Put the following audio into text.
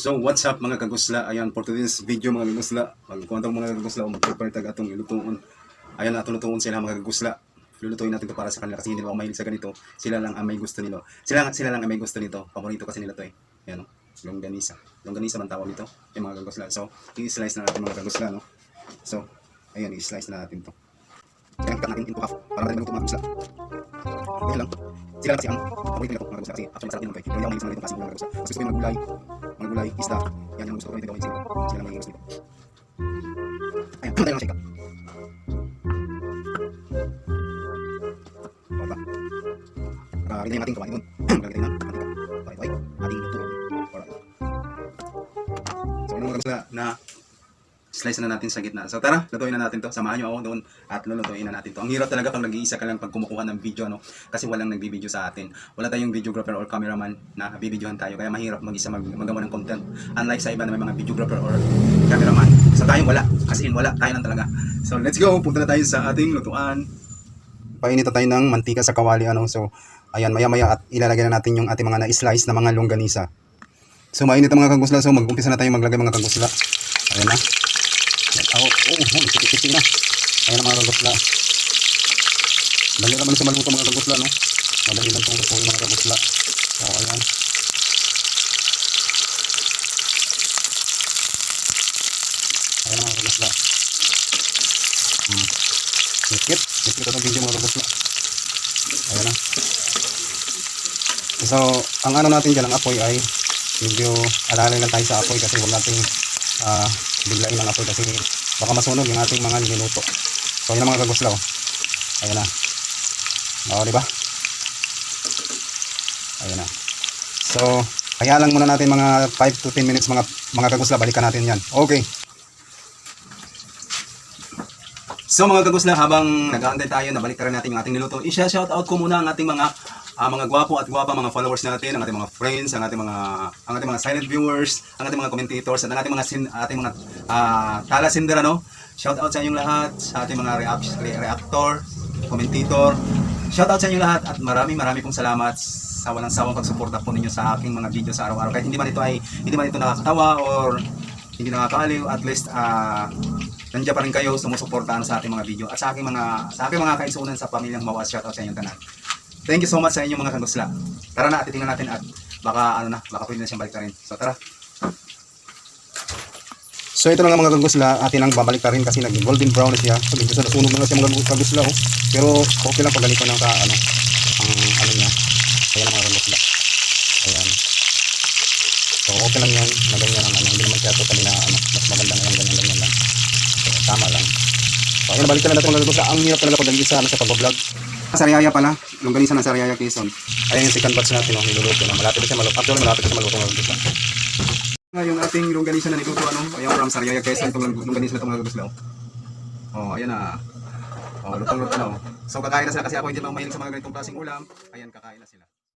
So, what's up mga kagusla? Ayan, for today's video mga kagusla, magkuwantang mga kagusla o magprepare tag atong ilutuon. Ayan, atong lutuon sila mga kagusla. Lulutuin natin to para sa kanila kasi hindi ako mahilig sa ganito. Sila lang ang may gusto nito. Sila, sila lang ang may gusto nito. Paborito kasi nila to eh. Ayan, oh. longganisa. Longganisa man tawag nito. Yung mga kagusla. So, i-slice na natin mga kagusla, no? So, ayan, i-slice na natin to. Ayan, cut natin into half para natin maluto mga. Okay lang. Sila kasi ang paborito nila to mga kasi actually masarap din eh. Pero hindi ako mahilig sa ganito kasi mga kagusla. Mas gusto ko yung mga gulay, mga gulay, isda. Yan yung gusto ko rin gawin sila. Lang yung gusto nito. Ayan, tayo lang siya. Wala. Na yung kawain. Maglagay tayo ng mantika. Para ito ay ating luto. Alright. So, ang mga gusto na slice na natin sa gitna. So tara, lutuin na natin to. Samahan nyo ako doon at lulutuin na natin to. Ang hirap talaga pag nag-iisa ka lang pag kumukuha ng video, no? Kasi walang nagbibideo sa atin. Wala tayong videographer or cameraman na bibidyohan tayo. Kaya mahirap mag-isa mag magawa ng content. Unlike sa iba na may mga videographer or cameraman. So tayong wala. Kasi in wala. Tayo lang talaga. So let's go. Punta na tayo sa ating lutuan. Painita tayo ng mantika sa kawali. Ano? So, ayan, maya-maya at ilalagay na natin yung ating mga na-slice na mga longganisa. So, mainit ang mga kagusla. So, mag-umpisa na tayo maglagay mga kagusla. Ayan na. Oh, oh, nagsitik-sitik na. Ayan ang mga kagusla. Dali naman sa maluto mga kagusla, no? Madali lang itong lutuin mga kagusla. So, ayan. Ayan ang mga kagusla. Hmm. Sikit. Sikit itong video mga kagusla. Ayan na. So, ang ano natin dyan, ang apoy ay medyo alalay lang tayo sa apoy kasi huwag nating ah biglain ang apoy kasi baka masunog yung ating mga niluluto. So, yun ang mga kaguslaw. Ayan na. Oo, di ba? Ayan na. So, kaya lang muna natin mga 5 to 10 minutes mga mga kagusla. Balikan natin yan. Okay. So mga kagusla, habang nag-aantay tayo, nabalik rin natin yung ating niluto. I-shout out ko muna ang ating mga ah, mga gwapo at gwapa mga followers natin, ang ating mga friends, ang ating mga ang ating mga silent viewers, ang ating mga commentators, at ang ating mga sin, ating mga ah, talasindera no. Shout out sa inyong lahat, sa ating mga react, re- reactor, commentator. Shout out sa inyong lahat at maraming maraming pong salamat sa walang sawang pagsuporta po ninyo sa aking mga video sa araw-araw. Kahit hindi man ito ay hindi man ito nakakatawa or hindi nakakaaliw, at least ah nandiyan pa rin kayo sumusuportahan sa ating mga video at sa aking mga sa aking mga kaisunan sa pamilyang Mawas shoutout sa inyong tanan. Thank you so much sa inyong mga kagusla. Tara na, titingnan natin at baka ano na, baka pwede na siyang balik rin. So tara. So ito na mga kagusla, atin ang babalik rin kasi naging golden brown siya. So medyo sa nasunog na siya mga kagusla oh. Pero okay lang pag ganito ng ka, ano, ang ano niya. Ayan ang mga kagusla. Ayan. So okay lang yan, na ganyan ang ano, hindi naman siya totally na ano, mas maganda na yan, ganyan, ganyan lang. So, tama lang. So, ayun, balikan na natin mga kagusla. Ang hirap talaga pag nag-isa ano, sa pagbabvlog. Sariaya pala, longganisa ng Sariaya Quezon. Ayan yung second batch natin, oh, niluluto na. Malapit na siya maluto. Actually, malapit na siya maluto mga kagusla. Nga yung ating longganisa na niluto, ano, ayan from Sariaya Quezon, itong longganisa na itong mga kagusla. Oh, oh ayan na. Oh, lutong-luto na. Oh. So, kakain na sila kasi ako hindi naman mahilig sa mga ganitong klaseng ulam. Ayan, kakain na sila.